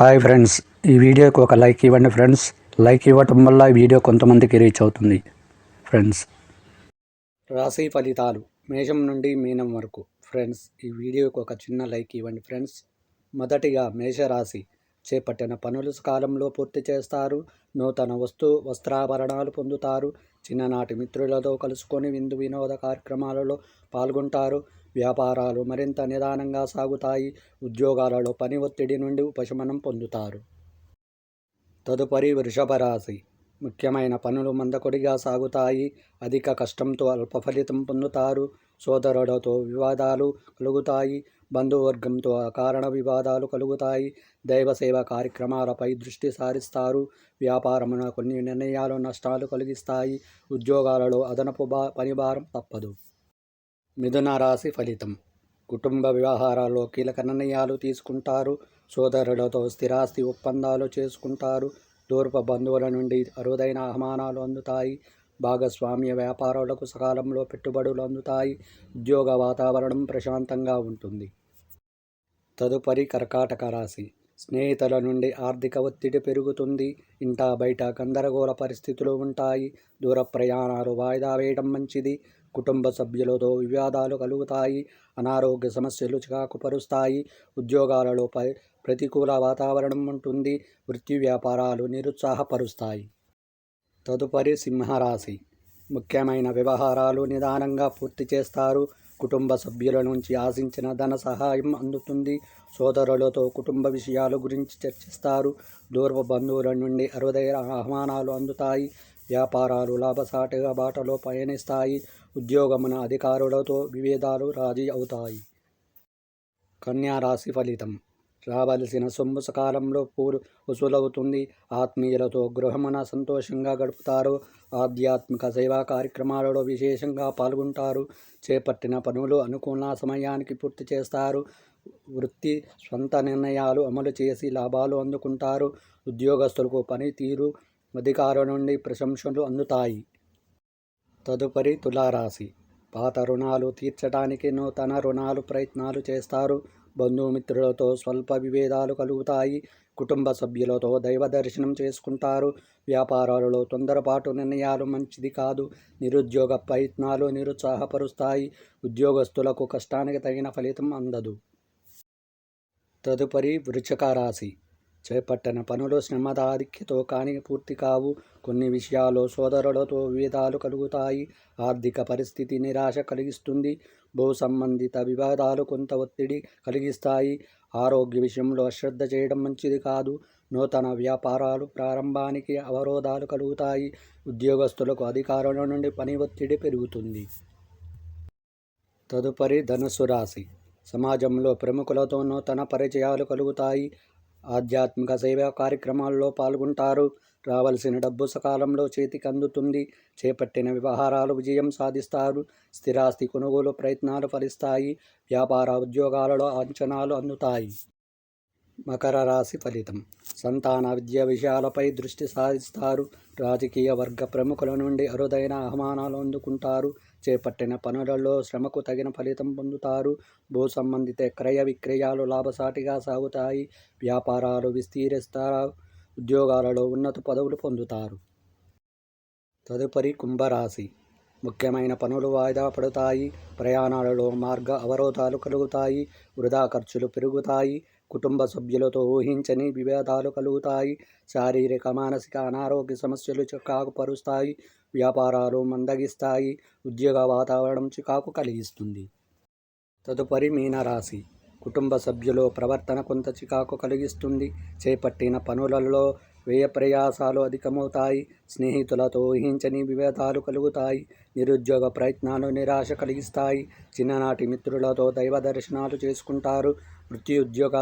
Hi friends ఈ వీడియోకి ఒక లైక్ ఇవ్వండి ఫ్రెండ్స్. లైక్ ఇవ్వటం వల్ల ఈ వీడియో కొంతమందికి రీచ్ అవుతుంది. ఫ్రెండ్స్ రాశి ఫలితాలు మేషం నుండి మీనం వరకు. ఫ్రెండ్స్ ఈ వీడియోకి ఒక చిన్న లైక్ ఇవ్వండి ఫ్రెండ్స్. మొదటిగా మేషరాశి చేపట్టిన పనులు సకాలంలో పూర్తి చేస్తారు. నూతన వస్తు వస్త్రాభరణాలు పొందుతారు. చిన్ననాటి మిత్రులతో కలుసుకొని విందు వినోద కార్యక్రమాలలో పాల్గొంటారు. వ్యాపారాలు మరింత నిదానంగా సాగుతాయి. ఉద్యోగాలలో పని ఒత్తిడి నుండి ఉపశమనం పొందుతారు. తదుపరి వృషభ రాశి. ముఖ్యమైన పనులు మందకొడిగా సాగుతాయి. అధిక కష్టంతో అల్ప ఫలితం పొందుతారు. సోదరులతో వివాదాలు కలుగుతాయి. బంధువర్గంతో అకారణ వివాదాలు కలుగుతాయి. దైవ సేవ కార్యక్రమాలపై దృష్టి సారిస్తారు. వ్యాపారమున కొన్ని నిర్ణయాలు నష్టాలు కలిగిస్తాయి. ఉద్యోగాలలో అదనపు బా పనిభారం తప్పదు. మిథున రాశి ఫలితం. కుటుంబ వ్యవహారాల్లో కీలక నిర్ణయాలు తీసుకుంటారు. సోదరులతో స్థిరాస్తి ఒప్పందాలు చేసుకుంటారు. దూరప బంధువుల నుండి అరుదైన ఆహ్వానాలు అందుతాయి. భాగస్వామ్య వ్యాపారాలకు సకాలంలో పెట్టుబడులు అందుతాయి. ఉద్యోగ వాతావరణం ప్రశాంతంగా ఉంటుంది. తదుపరి కర్కాటక రాశి. స్నేహితుల నుండి ఆర్థిక ఒత్తిడి పెరుగుతుంది. ఇంటా బయట గందరగోళ పరిస్థితులు ఉంటాయి. దూర ప్రయాణాలు వాయిదా వేయడం మంచిది. కుటుంబ సభ్యులతో వివాదాలు కలుగుతాయి. అనారోగ్య సమస్యలు చికాకు పరుస్తాయి ఉద్యోగాలలో ప ప్రతికూల వాతావరణం ఉంటుంది. వృత్తి వ్యాపారాలు నిరుత్సాహపరుస్తాయి. తదుపరి సింహరాశి. ముఖ్యమైన వ్యవహారాలు నిదానంగా పూర్తి చేస్తారు. కుటుంబ సభ్యుల నుంచి ఆశించిన ధన సహాయం అందుతుంది. సోదరులతో కుటుంబ విషయాల గురించి చర్చిస్తారు. దూరపు బంధువుల నుండి అరుదైన ఆహ్వానాలు అందుతాయి. వ్యాపారాలు లాభసాటిగా బాటలో పయనిస్తాయి ఉద్యోగమున అధికారులతో విభేదాలు రాజీ అవుతాయి. కన్యారాశి ఫలితం. రావలసిన సొమ్ము సకాలంలో పూరు వసూలవుతుంది. ఆత్మీయులతో గృహమున సంతోషంగా గడుపుతారు. ఆధ్యాత్మిక సేవా కార్యక్రమాలలో విశేషంగా పాల్గొంటారు. చేపట్టిన పనులు అనుకున్న సమయానికి పూర్తి చేస్తారు. వృత్తి స్వంత నిర్ణయాలు అమలు చేసి లాభాలు అందుకుంటారు. ఉద్యోగస్తులకు పనితీరు అధికారుల నుండి ప్రశంసలు అందుతాయి. తదుపరి తులారాశి. పాత రుణాలు తీర్చడానికి నూతన రుణాలు ప్రయత్నాలు చేస్తారు. బంధుమిత్రులతో స్వల్ప విభేదాలు కలుగుతాయి. కుటుంబ సభ్యులతో దైవ దర్శనం చేసుకుంటారు. వ్యాపారాలలో తొందరపాటు నిర్ణయాలు మంచిది కాదు. నిరుద్యోగ ప్రయత్నాలు నిరుత్సాహపరుస్తాయి. ఉద్యోగస్తులకు కష్టానికి తగిన ఫలితం అందదు. తదుపరి వృచక రాశి. చేపట్టిన పనులు శ్రమదాధిక్యతో కానీ పూర్తి కావు. కొన్ని విషయాల్లో సోదరులతో విభేదాలు కలుగుతాయి. ఆర్థిక పరిస్థితి నిరాశ కలిగిస్తుంది. భూ సంబంధిత వివాదాలు కొంత ఒత్తిడి కలిగిస్తాయి. ఆరోగ్య విషయంలో అశ్రద్ధ చేయడం మంచిది కాదు. నూతన వ్యాపారాలు ప్రారంభానికి అవరోధాలు కలుగుతాయి. ఉద్యోగస్తులకు అధికారుల నుండి పని ఒత్తిడి పెరుగుతుంది. తదుపరి ధనుసు రాశి. సమాజంలో ప్రముఖులతో నూతన పరిచయాలు కలుగుతాయి. ఆధ్యాత్మిక సేవా కార్యక్రమాల్లో పాల్గొంటారు. రావలసిన డబ్బు సకాలంలో చేతికి అందుతుంది. చేపట్టిన వ్యవహారాలు విజయం సాధిస్తారు. స్థిరాస్తి కొనుగోలు ప్రయత్నాలు ఫలిస్తాయి. వ్యాపార ఉద్యోగాలలో అంచనాలు అందుతాయి. మకర రాశి ఫలితం. సంతాన విద్య విషయాలపై దృష్టి సాధిస్తారు రాజకీయ వర్గ ప్రముఖుల నుండి అరుదైన ఆహ్వానాలు అందుకుంటారు. చేపట్టిన పనులలో శ్రమకు తగిన ఫలితం పొందుతారు. భూ సంబంధిత క్రయ విక్రయాలు లాభసాటిగా సాగుతాయి. వ్యాపారాలు విస్తీరిస్తారు. ఉద్యోగాలలో ఉన్నత పదవులు పొందుతారు. తదుపరి కుంభరాశి. ముఖ్యమైన పనులు వాయిదా పడతాయి. ప్రయాణాలలో మార్గ అవరోధాలు కలుగుతాయి. వృధా ఖర్చులు పెరుగుతాయి. కుటుంబ సభ్యులతో ఊహించని విభేదాలు కలుగుతాయి. శారీరక మానసిక అనారోగ్య సమస్యలు చికాకు పరుస్తాయి. వ్యాపారాలు మందగిస్తాయి. ఉద్యోగ వాతావరణం చికాకు కలిగిస్తుంది. తదుపరి మీనరాశి. కుటుంబ సభ్యుల ప్రవర్తన కొంత చికాకు కలిగిస్తుంది. చేపట్టిన పనులలో వ్యయ ప్రయాసాలు అధికమవుతాయి. స్నేహితులతో ఊహించని విభేదాలు కలుగుతాయి. నిరుద్యోగ ప్రయత్నాలు నిరాశ కలిగిస్తాయి. చిన్ననాటి మిత్రులతో దైవ దర్శనాలు చేసుకుంటారు. వృత్తి ఉద్యోగ